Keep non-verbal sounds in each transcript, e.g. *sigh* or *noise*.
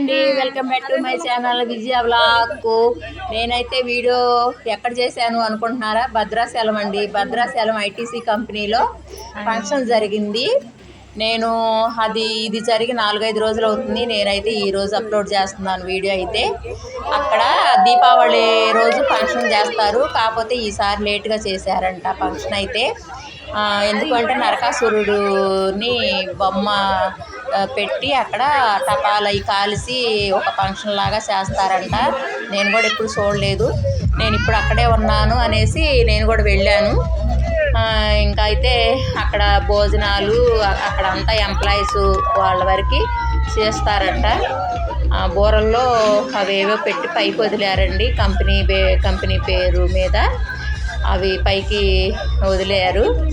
అండి. Welcome back to my channel Vijaya blog నేనైతే video ఎక్కడ చేశాను అనుకుంటున్నారా? భద్రాచలం అండి. భద్రాచలం ఐటీసీ కంపెనీలో ఫంక్షన్ జరిగింది. నేను అది ఇది జరిగి నాలుగైదు రోజులు అవుతుంది. నేనైతే ఈ రోజు అప్లోడ్ చేస్తున్నాను వీడియో అయితే. అక్కడ దీపావళి రోజు ఫంక్షన్ చేస్తారు. కాకపోతే ఈసారి లేట్గా చేశారంట ఫంక్షన్ అయితే. ఎందుకంటే నరకాసురుడుని బొమ్మ పెట్టి అక్కడ టపాలయి కాల్చి ఒక ఫంక్షన్ లాగా చేస్తారంట. నేను కూడా ఎప్పుడు చూడలేదు. నేను ఇప్పుడు అక్కడే ఉన్నాను అనేసి నేను కూడా వెళ్ళాను. ఇంకా అయితే అక్కడ భోజనాలు అక్కడ అంతా ఎంప్లాయీస్ వాళ్ళ వరకు చేస్తారంట. ఆ, బూరల్లో అవేవో పెట్టి పైకి వదిలారండి. కంపెనీ కంపెనీ పేరు మీద అవి పైకి వదిలేరు.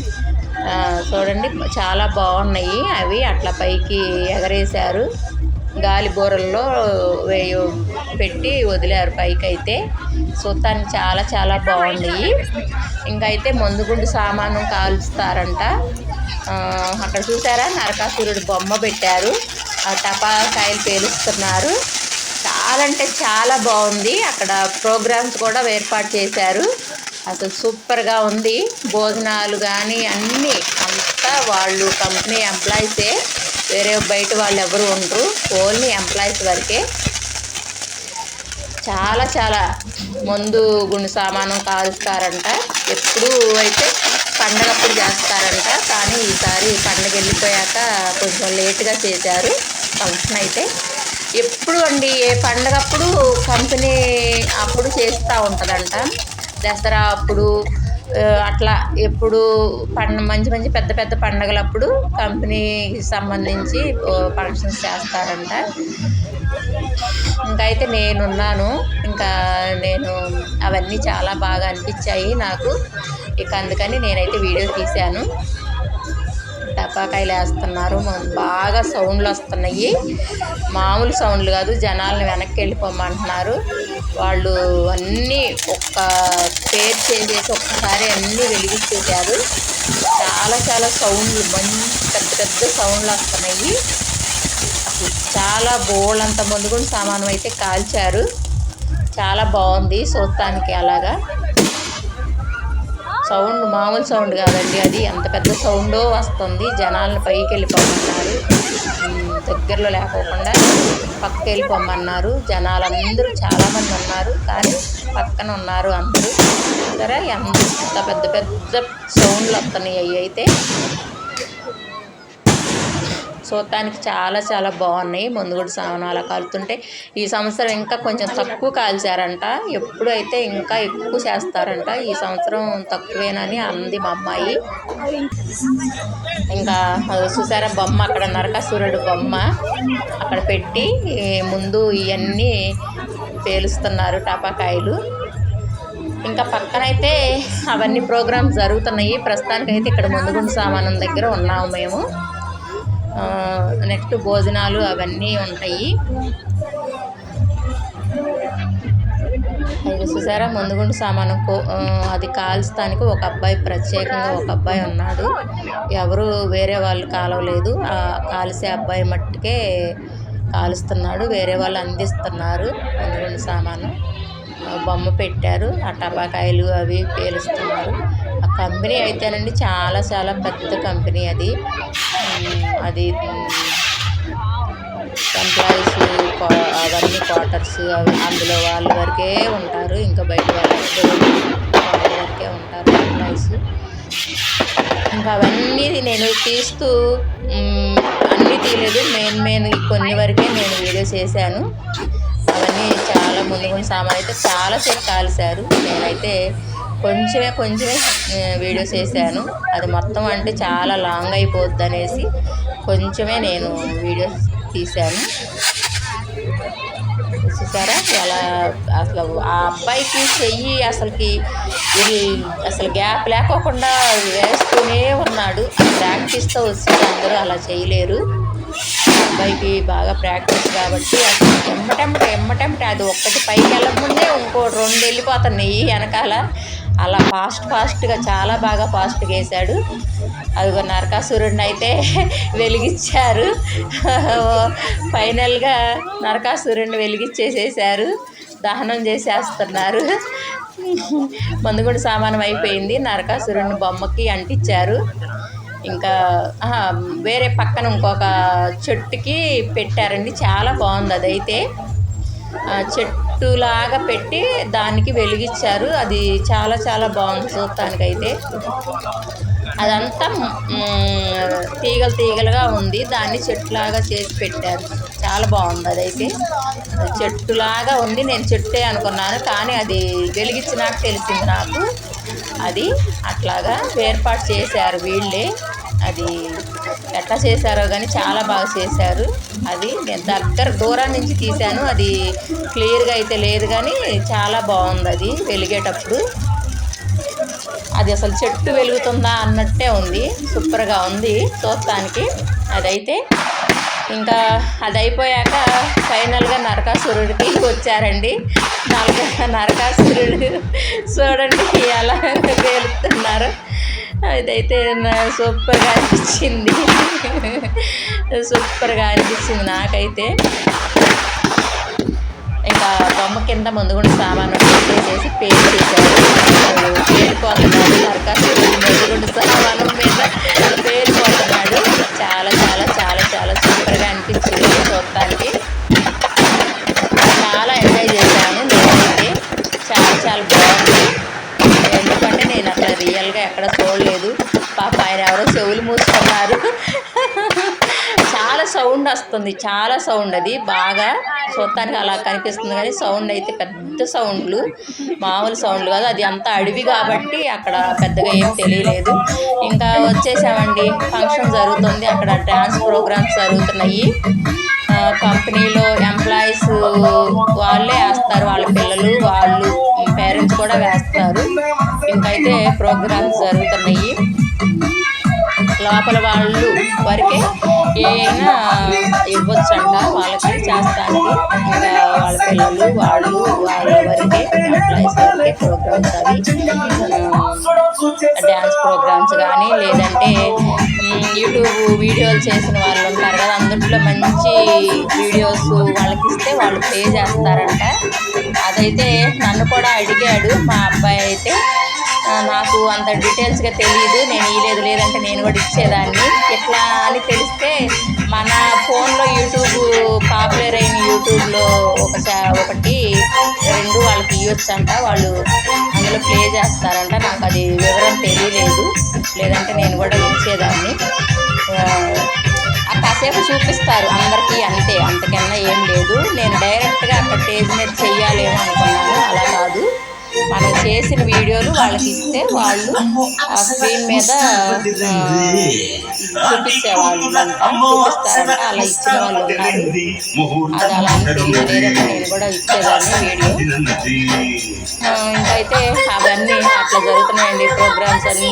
చూడండి చాలా బాగున్నాయి. అవి అట్లా పైకి ఎగరేశారు. గాలి బూరల్లో వేయు పెట్టి వదిలారు పైకి అయితే చూడటానికి చాలా చాలా బాగున్నాయి. ఇంకైతే అయితే మందుగుండు సామాను కాల్చుతారంట అక్కడ చూసారా? నరకాసురుడు బొమ్మ పెట్టారు. ఆ టపాకాయలు పేలుస్తున్నారు. చాలా అంటే చాలా బాగుంది. అక్కడ ప్రోగ్రామ్స్ కూడా ఏర్పాటు చేశారు. అసలు సూపర్గా ఉంది. భోజనాలు కానీ అన్నీ అంతా వాళ్ళు కంపెనీ ఎంప్లాయీసే. వేరే బయట వాళ్ళు ఎవరు ఉండరు. ఓన్లీ ఎంప్లాయీస్ వరకే. చాలా చాలా మందు గుండు సామాను కాలుస్తారంట. ఎప్పుడు అయితే పండగప్పుడు చేస్తారంట. కానీ ఈసారి పండగ వెళ్ళిపోయాక కొంచెం లేట్గా చేశారు. ఫంక్షన్ అయితే ఎప్పుడు అండి? ఏ పండగప్పుడు కంపెనీ అప్పుడు చేస్తూ ఉంటుందంట. దసరా అప్పుడు అట్లా ఎప్పుడు పండ మంచి మంచి పెద్ద పెద్ద పండగలప్పుడు కంపెనీకి సంబంధించి ఫంక్షన్స్ చేస్తారంట. ఇంకైతే అయితే నేనున్నాను. ఇంకా నేను అవన్నీ చాలా బాగా అనిపించాయి నాకు. ఇక అందుకని నేనైతే వీడియో తీశాను. టపాకాయలు వేస్తున్నారు. బాగా సౌండ్లు వస్తున్నాయి. మామూలు సౌండ్లు కాదు జనాలను వెనక్కి వెళ్ళిపోమంటున్నారు. వాళ్ళు అన్నీ ఒక్క పేరు చేంజ్ చేసి ఒక్కసారి అన్నీ వెలిగించేశారు. చాలా చాలా సౌండ్లు మంచి పెద్ద పెద్ద సౌండ్లు వస్తున్నాయి. చాలా బోళ్ళంత ముందు కూడా సామానం అయితే కాల్చారు. చాలా బాగుంది చూడటానికి అలాగా. సౌండ్ మామూలు సౌండ్ కాదండి అది. అంత పెద్ద సౌండ్ వస్తుంది. జనాలను పైకి వెళ్ళిపోమన్నారు. దగ్గరలో లేకోకుండా పక్కకి వెళ్ళిపోమన్నారు జనాలందరూ చాలామంది ఉన్నారు. కానీ పక్కన ఉన్నారు అందరూ. సరే ఎంత పెద్ద పెద్ద సౌండ్లు వస్తున్నాయి అవి అయితే. చూడటానికి చాలా చాలా బాగున్నాయి. ముందు కూడా అలా కాలుతుంటే ఈ సంవత్సరం ఇంకా కొంచెం తక్కువ కాల్చారంట. ఎప్పుడు అయితే ఇంకా ఎక్కువ చేస్తారంట ఈ సంవత్సరం తక్కువేనని అంది మా అమ్మాయి. ఇంకా చూసారా బొమ్మ అక్కడ నరకాసురుడు బొమ్మ అక్కడ పెట్టి ముందు ఇవన్నీ పేలుస్తున్నారు టపాకాయలు. ఇంకా పక్కనైతే అవన్నీ ప్రోగ్రామ్స్ జరుగుతున్నాయి. ప్రస్తుతానికైతే ఇక్కడ ముందుగుండు సామానం దగ్గర ఉన్నాము మేము. నెక్స్ట్ భోజనాలు అవన్నీ ఉంటాయి. అది చూసారా? ముందుగుండు సామాను కో- అది కాల్చడానికి ఒక అబ్బాయి ప్రత్యేకంగా ఒక అబ్బాయి ఉన్నాడు. ఎవరు వేరే వాళ్ళు కాలవలేదు. ఆ కాల్చే అబ్బాయి మట్టుకే కాలుస్తున్నాడు. వేరే వాళ్ళు అందిస్తున్నారు ముందుగుండు సామాను. బొమ్మ పెట్టారు. ఆ టపాకాయలు అవి పేలుస్తున్నారు. కంపెనీ అయితేనండి చాలా చాలా పెద్ద కంపెనీ అది. అది ఎంప్లాయీస్ అవన్నీ క్వార్టర్స్ అవి అందులో వాళ్ళ వరకే ఉంటారు. ఇంకా బయట వాళ్ళ వాళ్ళ వరకే ఉంటారు ఎంప్లాయీస్. ఇంకా అవన్నీ నేను తీస్తూ అన్నీ తీయలేదు. మెయిన్ మెయిన్ కొన్ని వరకే నేను వీడియో చేశాను. అవన్నీ చాలా ముందు ముందు సామాన్ అయితే చాలాసేపు కాల్చారు. నేనైతే కొంచెమే కొంచెమే వీడియోస్ వేసాను. అది మొత్తం అంటే చాలా లాంగ్ అయిపోద్ది అనేసి కొంచెమే నేను వీడియోస్ తీశాను చూసారా? ఎలా అసలు ఆ అబ్బాయికి చెయ్యి అసలుకి ఇది అసలు గ్యాప్ లేకోకుండా వేస్తూనే ఉన్నాడు. ప్రాక్టీస్తో వచ్చి అందరూ అలా చేయలేరు. ఆ అబ్బాయికి బాగా ప్రాక్టీస్ కాబట్టి అసలు ఎమ్మటెమ్మట ఎమ్మటెమ్మట అది ఒక్కటి పైకి వెళ్ళకముందే ఇంకో రెండు వెళ్ళిపోతున్నాయి వెనకాల. అలా ఫాస్ట్ ఫాస్ట్గా చాలా బాగా ఫాస్ట్గా వేశాడు. అదిగో నరకాసురుడిని అయితే *laughs* వెలిగించారు. *laughs* ఫైనల్గా నరకాసురుడిని వెలిగించేసేసారు. దహనం చేసేస్తున్నారు. *laughs* మందుగుండు సామానం అయిపోయింది. నరకాసురుడిని బొమ్మకి అంటించారు. ఇంకా వేరే పక్కన ఇంకొక చెట్టుకి పెట్టారండి. చాలా బాగుంది అదైతే. చెట్టులాగా పెట్టి దానికి వెలిగించారు అది చాలా చాలా బాగుంది చూడటానికైతే. అదంతా తీగలు తీగలుగా ఉంది. దాన్ని చెట్టులాగా చేసి పెట్టారు. చాలా బాగుంది అదైతే. చెట్టులాగా ఉంది. నేను చెట్టే అనుకున్నాను కానీ అది వెలిగించినాక తెలిసింది నాకు. అది అట్లాగా ఏర్పాటు చేశారు వీళ్ళే. అది ఎట్లా చేశారో కానీ చాలా బాగా చేశారు. అది నేను దగ్గర దూరం నుంచి తీశాను. అది క్లియర్గా అయితే లేదు కానీ చాలా బాగుంది అది వెలిగేటప్పుడు. అది అసలు చెట్టు వెలుగుతుందా అన్నట్టే ఉంది. సూపర్గా ఉంది చూస్తానికి. అదైతే ఇంకా అది అయిపోయాక ఫైనల్గా నరకాసురుడికి వచ్చారండి. నరకాసురుడు చూడండి ఎలా పేలుతున్నారు అదైతే సూపర్గా అనిపించింది. సూపర్గా అనిపించింది నాకైతే. ఇంకా బొమ్మ కింద ముందు కూడా సామాను చేసి పేరు చేశారు పేరుకోతున్నాడు నరకాసురుడు ముందుగుండు సామాను మీద పేరుకోతున్నాడు చాలా చాలా చాలా చాలా సూపర్గా అనిపించింది చూడటానికి. చాలా ఎంజాయ్ చేశాను నేనైతే. చాలా చాలా బాగుంది. ఎందుకంటే నేను అట్లా రియల్గా ఎక్కడ చూడలేదు. పాప ఆయన ఎవరో చెవులు మూసుకున్నారు. చాలా సౌండ్ వస్తుంది. చాలా సౌండ్ అది. బాగా చూడటానికి అలా కనిపిస్తుంది. కానీ సౌండ్ అయితే పెద్ద సౌండ్లు మామూలు సౌండ్లు కాదు. అది అంత అడవి కాబట్టి అక్కడ పెద్దగా ఏం తెలియలేదు. ఇంకా వచ్చేసామండి. ఫంక్షన్ జరుగుతుంది. అక్కడ డ్యాన్స్ ప్రోగ్రామ్స్ జరుగుతున్నాయి. కంపెనీలో ఎంప్లాయీస్ వాళ్ళే వేస్తారు వాళ్ళ పిల్లలు వాళ్ళు పేరెంట్స్ కూడా వేస్తారు. ఇంకైతే ప్రోగ్రామ్స్ జరుగుతున్నాయి. లోపల వాళ్ళు వరకే ఏమైనా ఇవ్వచ్చంట వాళ్ళకి చేస్తానికి. ఇంకా వాళ్ళ పిల్లలు వాళ్ళు వాళ్ళ వరకే ఎంప్లాయీస్ వరకే ప్రోగ్రామ్స్ అవి డ్యాన్స్ ప్రోగ్రామ్స్ కానీ లేదంటే యూట్యూబ్ వీడియోలు చేసిన వాళ్ళు ఉంటారు కదా అందుట్లో మంచి వీడియోస్ వాళ్ళకి ఇస్తే వాళ్ళు పే చేస్తారంట. అదైతే నన్ను కూడా అడిగాడు మా అబ్బాయి అయితే నాకు అంత డీటెయిల్స్గా తెలియదు నేను ఇవ్వలేదు లేదంటే నేను కూడా ఇచ్చేదాన్ని. ఎట్లా అని తెలిస్తే మన ఫోన్లో యూట్యూబ్ పాపులర్ అయిన యూట్యూబ్లో ఒక ఒకటి రెండు వాళ్ళకి ఇవ్వచ్చంట వాళ్ళు అందులో ప్లే చేస్తారంట. నాకు అది వివరం తెలియలేదు. లేదంటే నేను కూడా ఇచ్చేదాన్ని. కాసేపు చూపిస్తారు అందరికీ అంతే. అంతకన్నా ఏం లేదు. నేను డైరెక్ట్గా అక్కడ స్టేజ్ మీద చెయ్యాలేమో అనుకున్నాను. అలా కాదు. మనం చేసిన వీడియోలు వాళ్ళకి ఇస్తే వాళ్ళు ఆ స్క్రీన్ మీద ఆ, చూపించేవాళ్ళు చూపిస్తారంట అలా ఇచ్చిన వాళ్ళు ఉన్నారు. అది అలా నేను కూడా ఇచ్చేదాన్ని వీడియో. ఇంకైతే అవన్నీ అట్లా జరుగుతున్నాయండి ప్రోగ్రామ్స్ అన్నీ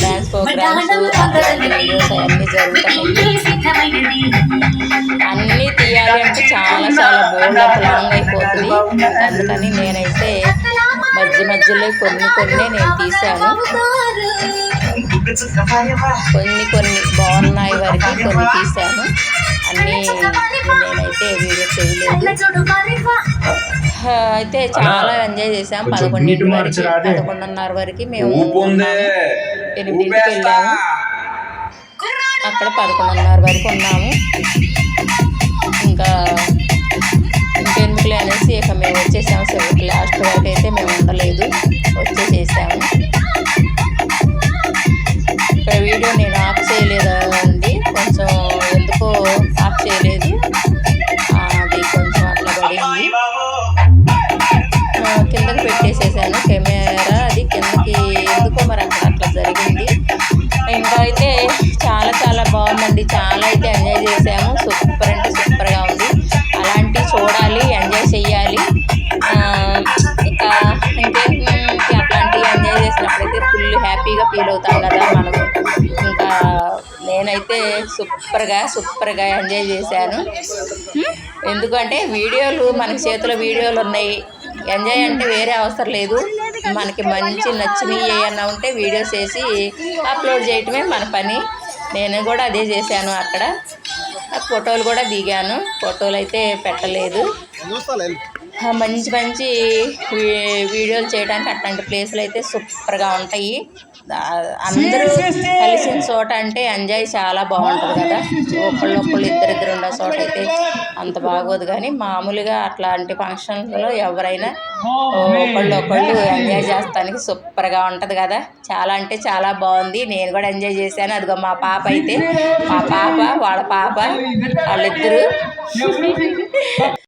డ్యాన్స్ ప్రోగ్రామ్స్ అన్నీ వీడియోస్ అవన్నీ జరుగుతున్నాయి. అన్నీ తీయాలి అంటే చాలా చాలా బోర్డు అంత లాంగ్ అయిపోతుంది అందుకని నేనైతే మధ్య మధ్యలో కొన్ని కొన్ని నేను తీశాను. కొన్ని కొన్ని బాగున్నాయి వరకు కొన్ని తీశాను. అన్నీ నేనైతే వీడియో చేయలేదు. అయితే చాలా ఎంజాయ్ చేసాం పదకొండింటి వరకు పదకొండున్నర వరకు మేము ఎనిమిదింటికి వెళ్ళాము. అక్కడ పదకొండున్నర వరకు ఉన్నాము. ఇంకా ఇంకెందుకులే అనేసి ఇక మేము వచ్చేసాము సెవెంత్ లాస్ట్ వరకు అయితే మేము ఉండలేదు. వచ్చేసేసాము. ఇక్కడ వీడియో నేను ఆఫ్ చేయలేదు అండి? కొంచెం అడుగుతాం కదా మనం ఇంకా నేనైతే సూపర్గా సూపర్గా ఎంజాయ్ చేశాను. ఎందుకంటే వీడియోలు మన చేతిలో వీడియోలు ఉన్నాయి. ఎంజాయ్ అంటే వేరే అవసరం లేదు. మనకి మంచి నచ్చినవి ఏమన్నా ఉంటే వీడియోస్ వేసి అప్లోడ్ చేయటమే మన పని. నేను కూడా అదే చేశాను అక్కడ. ఫోటోలు కూడా దిగాను. ఫోటోలు అయితే పెట్టలేదు. మంచి మంచి వీడియోలు చేయడానికి అట్లాంటి ప్లేసులు అయితే సూపర్గా ఉంటాయి. అందరూ కలిసిన చోట అంటే ఎంజాయ్ చాలా బాగుంటుంది కదా. ఒకళ్ళు ఒకళ్ళు ఇద్దరిద్దరు ఉన్న చోట అయితే అంత బాగోదు కానీ మామూలుగా అట్లాంటి ఫంక్షన్లలో ఎవరైనా ఒకళ్ళు ఒకళ్ళు ఎంజాయ్ చేస్తానికి సూపర్గా ఉంటుంది కదా. చాలా అంటే చాలా బాగుంది. నేను కూడా ఎంజాయ్ చేశాను. అదిగో మా పాప అయితే మా పాప వాళ్ళ పాప వాళ్ళిద్దరూ.